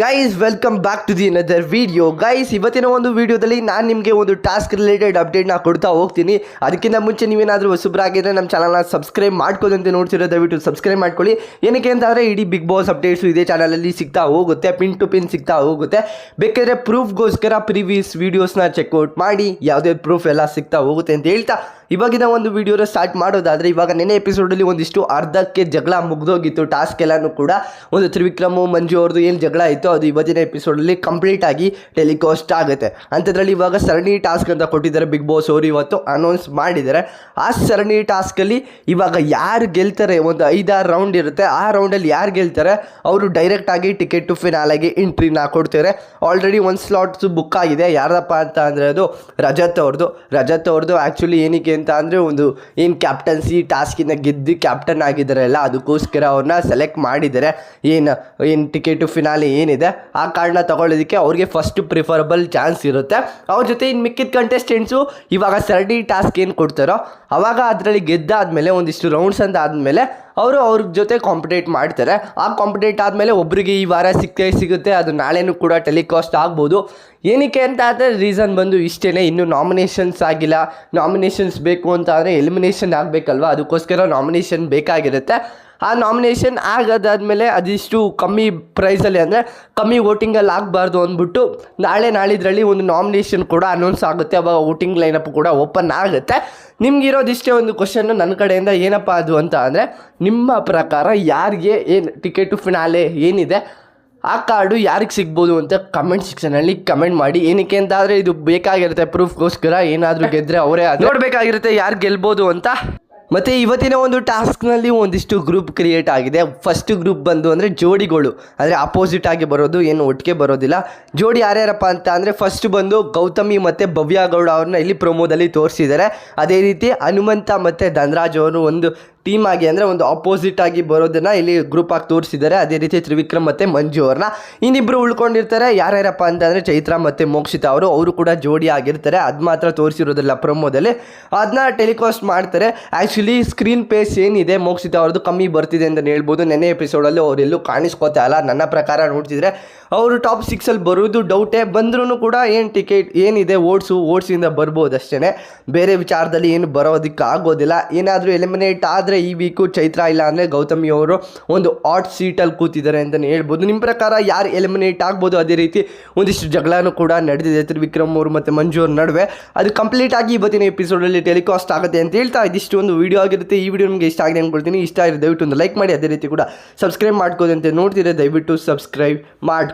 Guys welcome back to the another video guys ಇವತ್ತಿನ ಒಂದು ವಿಡಿಯೋದಲ್ಲಿ ನಾನು ನಿಮಗೆ ಒಂದು ಟಾಸ್ಕ್ ರಿಲೇಟೆಡ್ ಅಪ್ಡೇಟ್ನ ಕೊಡ್ತಾ ಹೋಗ್ತೀನಿ. ಅದಕ್ಕಿಂತ ಮುಂಚೆ ನೀವೇನಾದರೂ ಹೊಸಬ್ರಾಗಿದ್ದರೆ ನಮ್ಮ ಚಾನಲ್ನ ಸಬ್ಸ್ಕ್ರೈಬ್ ಮಾಡ್ಕೋದಂತೆ ನೋಡ್ತಿರೋ ದಯವಿಟ್ಟು ಸಬ್ಸ್ಕ್ರೈಬ್ ಮಾಡ್ಕೊಳ್ಳಿ. ಏನಕ್ಕೆ ಅಂತಂದರೆ ಇಡೀ ಬಿಗ್ ಬಾಸ್ ಅಪ್ಡೇಟ್ಸು ಇದೇ ಚಾನಲಲ್ಲಿ ಸಿಗ್ತಾ ಹೋಗುತ್ತೆ ಪಿನ್ ಟು ಪಿನ್ ಸಿಗ್ತಾ ಹೋಗುತ್ತೆ. ಬೇಕಾದರೆ ಪ್ರೂಫ್ಗೋಸ್ಕರ ಪ್ರೀವಿಯಸ್ ವೀಡಿಯೋಸ್ನ ಚೆಕ್ಔಟ್ ಮಾಡಿ, ಯಾವುದೇ ಪ್ರೂಫ್ ಎಲ್ಲ ಸಿಗ್ತಾ ಹೋಗುತ್ತೆ ಅಂತ ಹೇಳ್ತಾ ಇವಾಗಿನ ಒಂದು ವಿಡಿಯೋನ ಸ್ಟಾರ್ಟ್ ಮಾಡೋದಾದರೆ ಇವಾಗ ನೆನೆ ಎಪಿಸೋಡಲ್ಲಿ ಒಂದಿಷ್ಟು ಅರ್ಧಕ್ಕೆ ಜಗಳ ಮುಗ್ದೋಗಿತ್ತು. ಟಾಸ್ಕ್ ಎಲ್ಲನೂ ಕೂಡ. ಒಂದು ತ್ರಿವಿಕ್ರಮು, ಮಂಜು ಅವ್ರದ್ದು ಏನು ಜಗಳ ಇತ್ತು ಅದು ಇವತ್ತಿನ ಎಪಿಸೋಡಲ್ಲಿ ಕಂಪ್ಲೀಟ್ ಆಗಿ ಟೆಲಿಕಾಸ್ಟ್ ಆಗುತ್ತೆ. ಅಂಥದ್ರಲ್ಲಿ ಇವಾಗ ಸರಣಿ ಟಾಸ್ಕ್ ಅಂತ ಕೊಟ್ಟಿದ್ದಾರೆ ಬಿಗ್ ಬಾಸ್ ಅವರು ಇವತ್ತು ಅನೌನ್ಸ್ ಮಾಡಿದ್ದಾರೆ. ಆ ಸರಣಿ ಟಾಸ್ಕಲ್ಲಿ ಇವಾಗ ಯಾರು ಗೆಲ್ತಾರೆ? ಒಂದು ಐದಾರು ರೌಂಡ್ ಇರುತ್ತೆ. ಆ ರೌಂಡಲ್ಲಿ ಯಾರು ಗೆಲ್ತಾರೆ? ಅವರು ಡೈರೆಕ್ಟಾಗಿ ಟಿಕೆಟ್ ಟು ಫಿನಾಲಾಗಿ ಎಂಟ್ರಿನ ಕೊಡ್ತಾರೆ ಆಲ್ರೆಡಿ ಒಂದು ಸ್ಲಾಟ್ಸು ಬುಕ್ ಆಗಿದೆ. ಯಾರಪ್ಪ ಅಂತ ಅಂದರೆ ಅದು ರಜತ್ ಅವ್ರದ್ದು ರಜತ್ ಅವ್ರದ್ದು ಆ್ಯಕ್ಚುಲಿ ಏನಕ್ಕೆ ಅಂತ ಅಂದರೆ ಒಂದು ಏನು ಕ್ಯಾಪ್ಟನ್ಸಿ ಟಾಸ್ಕಿನ ಗೆದ್ದು ಕ್ಯಾಪ್ಟನ್ ಆಗಿದ್ದಾರಲ್ಲ, ಅದಕ್ಕೋಸ್ಕರ ಅವ್ರನ್ನ ಸೆಲೆಕ್ಟ್ ಮಾಡಿದ್ದಾರೆ. ಏನು ಏನು ಟಿಕೆಟು ಫಿನಾಲೆ ಏನಿದೆ, ಆ ಕಾರ್ಡ್ನ ತಗೊಳ್ಳೋದಕ್ಕೆ ಅವ್ರಿಗೆ ಫಸ್ಟ್ ಪ್ರಿಫರಬಲ್ ಚಾನ್ಸ್ ಇರುತ್ತೆ. ಅವ್ರ ಜೊತೆ ಇನ್ನು ಮಿಕ್ಕಿದ ಕಂಟೆಸ್ಟೆಂಟ್ಸು ಇವಾಗ ಸರ್ಡಿ ಟಾಸ್ಕ್ ಏನು ಕೊಡ್ತಾರೋ, ಅವಾಗ ಅದರಲ್ಲಿ ಗೆದ್ದಾದಮೇಲೆ ಒಂದಿಷ್ಟು ರೌಂಡ್ಸ್ ಅಂತ ಆದಮೇಲೆ ಅವರು ಅವ್ರ ಜೊತೆ ಕಾಂಪಿಟೇಟ್ ಮಾಡ್ತಾರೆ. ಆ ಕಾಂಪಿಟೇಟ್ ಆದಮೇಲೆ ಒಬ್ಬರಿಗೆ ಈ ವಾರ ಸಿಕ್ಕೇ ಸಿಗುತ್ತೆ, ಅದು ನಾಳೆನೂ ಕೂಡ ಟೆಲಿಕಾಸ್ಟ್ ಆಗ್ಬೋದು. ಏನಕ್ಕೆ ಅಂತ ಆದರೆ ರೀಸನ್ ಬಂದು ಇಷ್ಟೇ ಇನ್ನೂ ನಾಮಿನೇಷನ್ಸ್ ಆಗಿಲ್ಲ. ನಾಮಿನೇಷನ್ಸ್ ಬೇಕು ಅಂತ ಆದರೆ ಎಲಿಮಿನೇಷನ್ ಆಗಬೇಕಲ್ವ? ಅದಕ್ಕೋಸ್ಕರ ನಾಮಿನೇಷನ್ ಬೇಕಾಗಿರುತ್ತೆ. ಆ ನಾಮಿನೇಷನ್ ಆಗೋದಾದ್ಮೇಲೆ ಅದಿಷ್ಟು ಕಮ್ಮಿ ಪ್ರೈಸಲ್ಲಿ ಅಂದರೆ ಕಮ್ಮಿ ವೋಟಿಂಗಲ್ಲಿ ಆಗಬಾರ್ದು ಅಂದ್ಬಿಟ್ಟು ನಾಳೆ ನಾಳಿದ್ರಲ್ಲಿ ಒಂದು ನಾಮಿನೇಷನ್ ಕೂಡ ಅನೌನ್ಸ್ ಆಗುತ್ತೆ. ಅವಾಗ ವೋಟಿಂಗ್ ಲೈನಪ್ ಕೂಡ ಓಪನ್ ಆಗುತ್ತೆ. ನಿಮ್ಗಿರೋದಿಷ್ಟೇ ಒಂದು ಕ್ವಶನ್ನು ನನ್ನ ಕಡೆಯಿಂದ ಏನಪ್ಪ ಅದು ಅಂತ ಅಂದರೆ ನಿಮ್ಮ ಪ್ರಕಾರ ಯಾರಿಗೆ ಏನು ಟಿಕೆಟು ಫಿನಾಲೆ ಏನಿದೆ ಆ ಕಾರ್ಡು ಯಾರಿಗೆ ಸಿಗ್ಬೋದು ಅಂತ ಕಮೆಂಟ್ ಸೆಕ್ಷನಲ್ಲಿ ಕಮೆಂಟ್ ಮಾಡಿ. ಏನಕ್ಕೆ ಅಂತ ಆದರೆ ಇದು ಬೇಕಾಗಿರುತ್ತೆ. ಪ್ರೂಫ್ಗೋಸ್ಕರ ಏನಾದರೂ ಗೆದ್ದರೆ ಅವರೇ ನೋಡಬೇಕಾಗಿರುತ್ತೆ ಯಾರು ಗೆಲ್ಬೋದು ಅಂತ. ಮತ್ತು ಇವತ್ತಿನ ಒಂದು ಟಾಸ್ಕ್ನಲ್ಲಿ ಒಂದಿಷ್ಟು ಗ್ರೂಪ್ ಕ್ರಿಯೇಟ್ ಆಗಿದೆ. ಫಸ್ಟ್ ಗ್ರೂಪ್ ಬಂದು ಅಂದರೆ ಜೋಡಿಗಳು. ಅಂದರೆ ಅಪೋಸಿಟ್ ಆಗಿ ಬರೋದು, ಏನು ಒಟ್ಟಿಗೆ ಬರೋದಿಲ್ಲ. ಜೋಡಿ ಯಾರ್ಯಾರಪ್ಪ ಅಂತ ಅಂದರೆ ಫಸ್ಟ್ ಬಂದು ಗೌತಮಿ ಮತ್ತು ಭವ್ಯ ಗೌಡ ಅವ್ರನ್ನ ಇಲ್ಲಿ ಪ್ರೊಮೋದಲ್ಲಿ ತೋರಿಸಿದ್ದಾರೆ. ಅದೇ ರೀತಿ ಹನುಮಂತ ಮತ್ತು ಧನರಾಜ್ ಅವರು ಒಂದು ಟೀಮ್ ಆಗಿ ಅಂದರೆ ಒಂದು ಅಪೋಸಿಟ್ ಆಗಿ ಬರೋದನ್ನು ಇಲ್ಲಿ ಗ್ರೂಪ್ ಆಗಿ ತೋರಿಸಿದ್ದಾರೆ. ಅದೇ ರೀತಿ ತ್ರಿವಿಕ್ರಮ್ ಮತ್ತು ಮಂಜು ಅವ್ರನ್ನ. ಇನ್ನಿಬ್ಬರು ಉಳ್ಕೊಂಡಿರ್ತಾರೆ. ಯಾರ್ಯಾರಪ್ಪ ಅಂತಂದರೆ ಚೈತ್ರ ಮತ್ತು ಮೋಕ್ಷಿತಾ ಅವರು. ಅವರು ಕೂಡ ಜೋಡಿ ಆಗಿರ್ತಾರೆ. ಅದು ಮಾತ್ರ ತೋರಿಸಿರೋದಿಲ್ಲ ಪ್ರೊಮೋದಲ್ಲಿ. ಅದನ್ನ ಟೆಲಿಕಾಸ್ಟ್ ಮಾಡ್ತಾರೆ. ಆ್ಯಕ್ಚುಲಿ ಸ್ಕ್ರೀನ್ ಪೇಸ್ ಏನಿದೆ? ಮೋಕ್ಷಿತಾ ಅವ್ರದ್ದು ಕಮ್ಮಿ ಬರ್ತಿದೆ ಅಂತ ಹೇಳ್ಬೋದು. ನೆನೆ ಎಪಿಸೋಡಲ್ಲಿ ಅವರೆಲ್ಲೂ ಕಾಣಿಸ್ಕೋತಾ ಅಲ್ಲ. ನನ್ನ ಪ್ರಕಾರ ನೋಡ್ತಿದ್ರೆ ಅವರು ಟಾಪ್ ಸಿಕ್ಸಲ್ಲಿ ಬರೋದು ಡೌಟೇ ಬಂದ್ರೂ ಕೂಡ ಏನು ಟಿಕೆಟ್ ಏನಿದೆ? ಓಟ್ಸು ಓಟ್ಸಿಂದ ಬರ್ಬೋದು ಅಷ್ಟೇ ಬೇರೆ ವಿಚಾರದಲ್ಲಿ ಏನು ಬರೋದಕ್ಕೆ ಆಗೋದಿಲ್ಲ ಏನಾದರೂ ಎಲಿಮಿನೇಟ್ ಆದರೆ ಈ ವೀಕು ಚೈತ್ರ ಇಲ್ಲ ಅಂದರೆ ಗೌತಮಿ ಅವರು ಒಂದು ಆಟ್ ಸೀಟಲ್ಲಿ ಕೂತಿದ್ದಾರೆ ಅಂತಲೇ ಹೇಳ್ಬೋದು. ನಿಮ್ಮ ಪ್ರಕಾರ ಯಾರು ಎಲಿಮಿನೇಟ್ ಆಗ್ಬೋದು? ಅದೇ ರೀತಿ ಒಂದಿಷ್ಟು ಜಗಳನೂ ಕೂಡ ನಡೆದಿದೆ. ತ್ರಿವಿಕ್ರಮ್ ಅವರು ಮತ್ತು ಮಂಜು ಅವ್ರ ನಡುವೆ. ಅದು ಕಂಪ್ಲೀಟ್ ಆಗಿ ಇವತ್ತಿನ ಎಪಿಸೋಡಲ್ಲಿ ಟೆಲಿಕಾಸ್ಟ್ ಆಗುತ್ತೆ ಅಂತ ಹೇಳ್ತಾ ಇದಿಷ್ಟು ಒಂದು ವಿಡಿಯೋ ಆಗಿರುತ್ತೆ. ಈ ವಿಡಿಯೋ ನಿಮಗೆ ಇಷ್ಟ ಆಗಿದೆ ಅಂದ್ಕೊಳ್ತೀನಿ ಇಷ್ಟ ಆಗಿದೆ ದಯವಿಟ್ಟು ಒಂದು ಲೈಕ್ ಮಾಡಿ. ಅದೇ ರೀತಿ ಕೂಡ ಸಬ್ಸ್ಕ್ರೈಬ್ ಮಾಡ್ಕೋದಂತೆ ನೋಡ್ತಿದ್ರೆ ದಯವಿಟ್ಟು ಸಬ್ಸ್ಕ್ರೈಬ್ ಮಾಡಿ